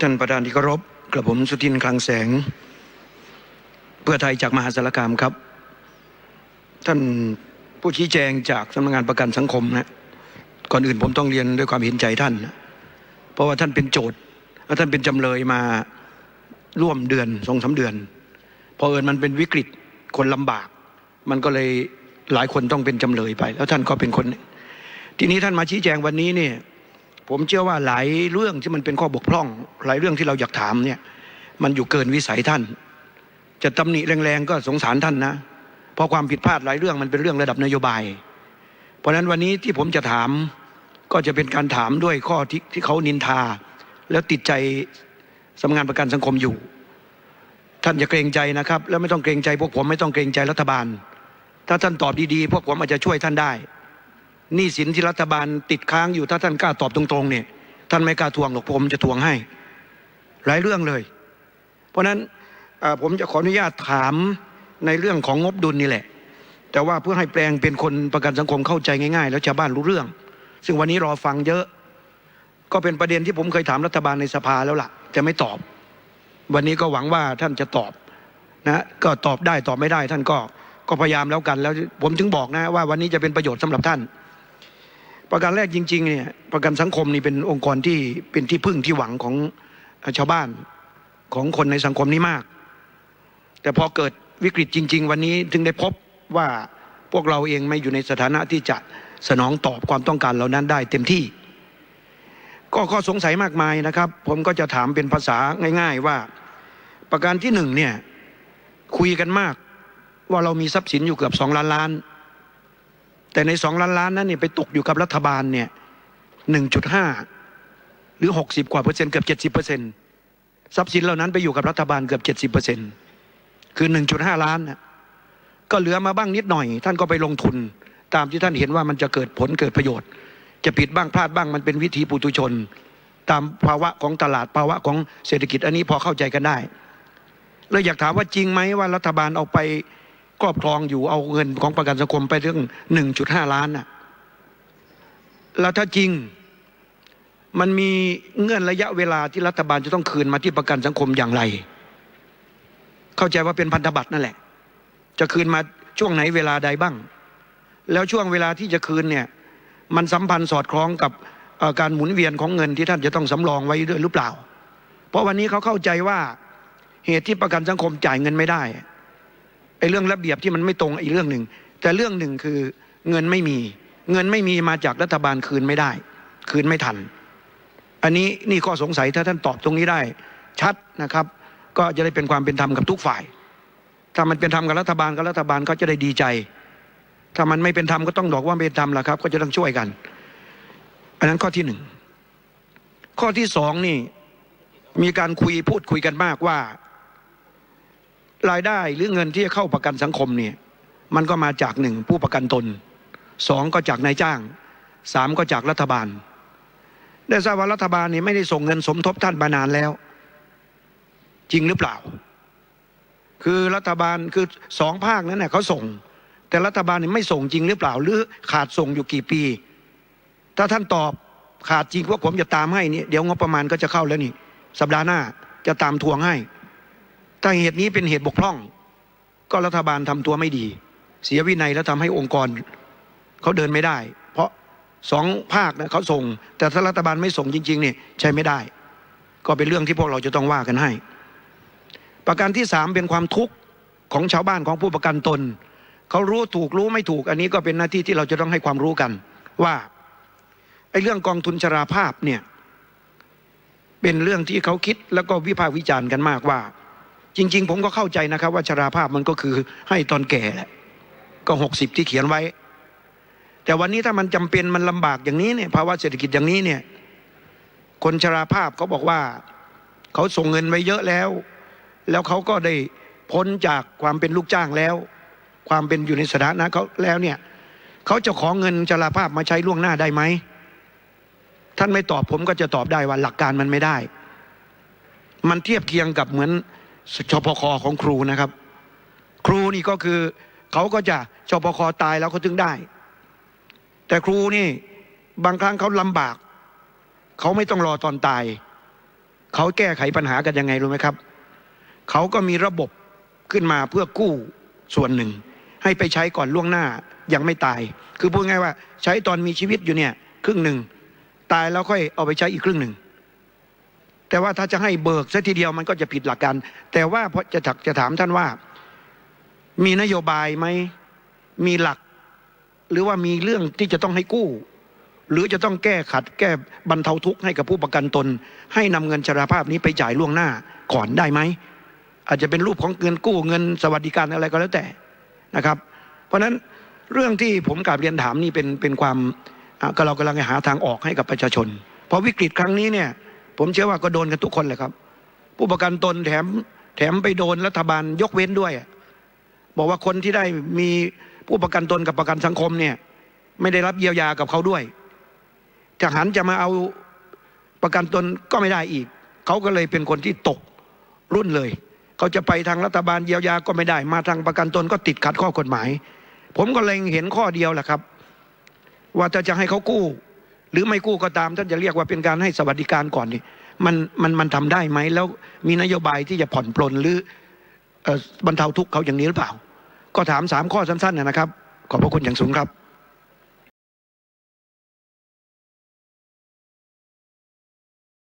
ท่านประธานที่เคารพกระผมสุทินคลังแสง เพื่อไทยจากมหาสารคามครับ ท่านผู้ชี้แจงจากสำนักงานประกันสังคมนะก่อนอื่นผมต้องเรียนด้วยความเห็นใจท่านนะเพราะว่าท่านเป็นโจทย์และท่านเป็นจำเลยมาร่วมเดือนสองสาเดือนพอเอิญมันเป็นวิกฤตคนลำบาก มันก็เลยหลายคนต้องเป็นจำเลยไป แล้วท่านก็เป็นคน ทีนี้ท่านมาชี้แจงวันนี้เนี่ย ผมเชื่อว่าหลายเรื่องที่มันเป็นข้อบกพร่อง หลายเรื่องที่เราอยากถามเนี่ยมันอยู่เกินวิสัยท่าน จะตำหนิแรงๆก็สงสารท่านนะเพราะความผิดพลาดหลายเรื่องมันเป็นเรื่องระดับนโยบาย เพราะฉะนั้นวันนี้ที่ผมจะถามก็จะเป็นการถามด้วยข้อที่ที่เขานินทา แล้วติดใจสำนักงานประกันสังคมอยู่ ท่านอย่าเกรงใจนะครับ แล้วไม่ต้องเกรงใจพวกผมไม่ต้องเกรงใจรัฐบาล ถ้าท่านตอบดีๆ พวกผมอาจจะช่วยท่านได้ หนี้สินที่รัฐบาลติดค้างอยู่ถ้าท่านกล้าตอบตรงๆเนี่ยท่านไม่กล้าทวงหรอกผมจะทวงให้ หลายเรื่องเลย เพราะฉะนั้นผมจะขออนุญาตถามในเรื่องของงบดุลนี่แหละ แต่ว่าเพื่อให้แปลงเป็นคนประกันสังคมเข้าใจง่าย ๆ แล้วชาวบ้านรู้เรื่อง ซึ่งวันนี้รอฟังเยอะ ก็เป็นประเด็นที่ผมเคยถามรัฐบาลในสภาแล้วล่ะ จะไม่ตอบ วันนี้ก็หวังว่าท่านจะตอบนะก็ตอบได้ตอบไม่ได้ท่านก็ก็พยายามแล้วกันแล้ว ผมถึงบอกนะว่าวันนี้จะเป็นประโยชน์สำหรับท่าน ประการแรกจริงๆเนี่ยประกันสังคมนี่เป็นองค์กรที่เป็นที่พึ่งที่หวังของชาวบ้านของคนในสังคมนี้มาก แต่พอเกิดวิกฤตจริง ๆ วันนี้ถึงได้พบว่าพวกเราเองไม่อยู่ในสถานะที่จะสนองตอบความต้องการเหล่านั้นได้เต็มที่ ก็ข้อสงสัยมากมายนะครับ ผมก็จะถามเป็นภาษาง่าย ๆว่า ประการที่หนึ่งเนี่ยคุยกันมากว่าเรามีทรัพย์สินอยู่เกือบสองล้านล้าน แต่ในสองล้านล้านนั้นเนี่ยไปตกอยู่กับรัฐบาลเนี่ยหนึ่งจุดห้าหรือหกสิบกว่าเปอร์เซ็นต์เกือบเจ็ดสิบเปอร์เซ็นต์ทรัพย์สินเหล่านั้นไปอยู่กับรัฐบาลเกือบเจ็ดสิบเปอร์เซ็นต์คือหนึ่งจุดห้าล้านนะก็เหลือมาบ้างนิดหน่อย ท่านก็ไปลงทุน ตามที่ท่านเห็นว่ามันจะเกิดผลเกิดประโยชน์ จะผิดบ้างพลาดบ้างมันเป็นวิธีปุถุชน ตามภาวะของตลาดภาวะของเศรษฐกิจอันนี้พอเข้าใจกันได้ เลยอยากถามว่าจริงไหมว่ารัฐบาลเอาไป ครอบครองอยู่เอาเงินของประกันสังคมไปเรื่องหนึ่งจุดห้าล้านน่ะแล้วถ้าจริงมันมีเงื่อนระยะเวลาที่รัฐบาลจะต้องคืนมาที่ประกันสังคมอย่างไร เข้าใจว่าเป็นพันธบัตรนั่นแหละ จะคืนมาช่วงไหนเวลาใดบ้าง แล้วช่วงเวลาที่จะคืนเนี่ย มันสัมพันธ์สอดคล้องกับการหมุนเวียนของเงินที่ท่านจะต้องสำรองไว้ด้วยหรือเปล่า เพราะวันนี้เขาเข้าใจว่าเหตุที่ประกันสังคมจ่ายเงินไม่ได้ เรื่องระเบียบที่มันไม่ตรงอีกเรื่องหนึ่งแต่เรื่องหนึ่งคือเงินไม่มีเงินไม่มีมาจากรัฐบาลคืนไม่ได้ คืนไม่ทัน อันนี้นี่ข้อสงสัยถ้าท่านตอบตรงนี้ได้ ชัดนะครับ ก็จะได้เป็นความเป็นธรรมกับทุกฝ่าย ถ้ามันเป็นธรรมกับรัฐบาลกับรัฐบาลก็จะได้ดีใจ ถ้ามันไม่เป็นธรรมก็ต้องบอกว่าไม่เป็นธรรมละครับ ก็จะต้องช่วยกัน อันนั้นข้อที่หนึ่งข้อที่สองนี่มีการคุยพูดคุยกันมากว่า รายได้หรือเงินที่จะเข้าประกันสังคมเนี่ยมันก็มาจากหนึ่งผู้ประกันตนสองก็จากนายจ้างสามก็จากรัฐบาล ได้ทราบว่ารัฐบาลนี่ไม่ได้ส่งเงินสมทบท่านมานานแล้ว จริงหรือเปล่า คือรัฐบาลคือสองภาคนั้นเน่ยเขาส่ง แต่รัฐบาลนี่ไม่ส่งจริงหรือเปล่า หรือขาดส่งอยู่กี่ปี ถ้าท่านตอบขาดจริงพวกผมจะตามให้นี่เดี๋ยวงบประมาณก็จะเข้าแล้วนี่ สัปดาห์หน้าจะตามทวงให้ ถ้าเหตุนี้เป็นเหตุบกพร่อง ก็รัฐบาลทำตัวไม่ดี เสียวินัยแล้วทำให้องค์กรเขาเดินไม่ได้ เพราะสองภาคนะเขาส่ง แต่ถ้ารัฐบาลไม่ส่งจริงๆเนี่ยใช้ไม่ได้ ก็เป็นเรื่องที่พวกเราจะต้องว่ากันให้ ประการที่สามเป็นความทุกข์ของชาวบ้านของผู้ประกันตนเขารู้ถูกรู้ไม่ถูก อันนี้ก็เป็นหน้าที่ที่เราจะต้องให้ความรู้กันว่าไอ้เรื่องกองทุนชราภาพเนี่ยเป็นเรื่องที่เขาคิดแล้วก็วิพากษ์วิจารณ์กันมากว่า จริง ๆ ผมก็เข้าใจนะครับ ว่าชราภาพมันก็คือให้ตอนแก่แหละก็หกสิบที่เขียนไว้ แต่วันนี้ถ้ามันจำเป็นมันลำบากอย่างนี้เนี่ยภาวะเศรษฐกิจอย่างนี้เนี่ยคนชราภาพเขาบอกว่าเขาส่งเงินไว้เยอะแล้ว แล้วเขาก็ได้พ้นจากความเป็นลูกจ้างแล้ว ความเป็นอยู่ในสถานะเขาแล้วเนี่ยเขาจะขอเงินชราภาพมาใช้ล่วงหน้าได้ไหมท่านไม่ตอบผมก็จะตอบได้ว่าหลักการมันไม่ได้ มันเทียบเคียงกับเหมือน ชพคของครูนะครับ ครูนี่ก็คือเขาก็จะชพคตายแล้วเขาถึงได้ แต่ครูนี่บางครั้งเขาลำบาก เขาไม่ต้องรอตอนตาย เขาแก้ไขปัญหากันยังไงรู้ไหมครับ เขาก็มีระบบขึ้นมาเพื่อกู้ส่วนหนึ่ง ให้ไปใช้ก่อนล่วงหน้ายังไม่ตาย คือพูดง่ายว่าใช้ตอนมีชีวิตอยู่เนี่ย ครึ่งหนึ่ง ตายแล้วค่อยเอาไปใช้อีกครึ่งหนึ่ง แต่ว่าถ้าจะให้เบิกซะทีเดียวมันก็จะผิดหลักการ แต่ว่าพอจะถักจะถามท่านว่า มีนโยบายไหมมีหลัก หรือว่ามีเรื่องที่จะต้องให้กู้ หรือจะต้องแก้ขัด แก้บรรเทาทุกข์ให้กับผู้ประกันตน ให้นำเงินชราภาพนี้ไปจ่ายล่วงหน้าก่อนได้ไหมอาจจะเป็นรูปของเงินกู้เงินสวัสดิการอะไรก็แล้วแต่นะครับ เพราะฉะนั้นเรื่องที่ผมกลับเรียนถามนี่เป็นเป็นความก็เรากำลังหาทางออกให้กับประชาชน เพราะวิกฤตครั้งนี้เนี่ย ผมเชื่อว่าก็โดนกันทุกคนเลยครับ ผู้ประกันตนแถมแถมไปโดนรัฐบาลยกเว้นด้วย บอกว่าคนที่ได้มีผู้ประกันตนกับประกันสังคมเนี่ย ไม่ได้รับเยียวยากับเขาด้วยจะหันจะมาเอาประกันตนก็ไม่ได้อีก เขาก็เลยเป็นคนที่ตกรุ่นเลย เขาจะไปทางรัฐบาลเยียวยาก็ไม่ได้ มาทางประกันตนก็ติดขัดข้อกฎหมาย ผมก็เลยเห็นข้อเดียวแหละครับ ว่าถ้าจะให้เขากู้ หรือไม่กู้ก็ตามท่านจะเรียกว่าเป็นการให้สวัสดิการก่อนนี่มันมันมันทำได้ไหมแล้วมีนโยบายที่จะผ่อนปลนหรืออบรรเทาทุกข์เขาอย่างนี้หรือเปล่า ก็ถามสามข้อสั้นๆนะครับ ขอบพระคุณอย่างสูงครับ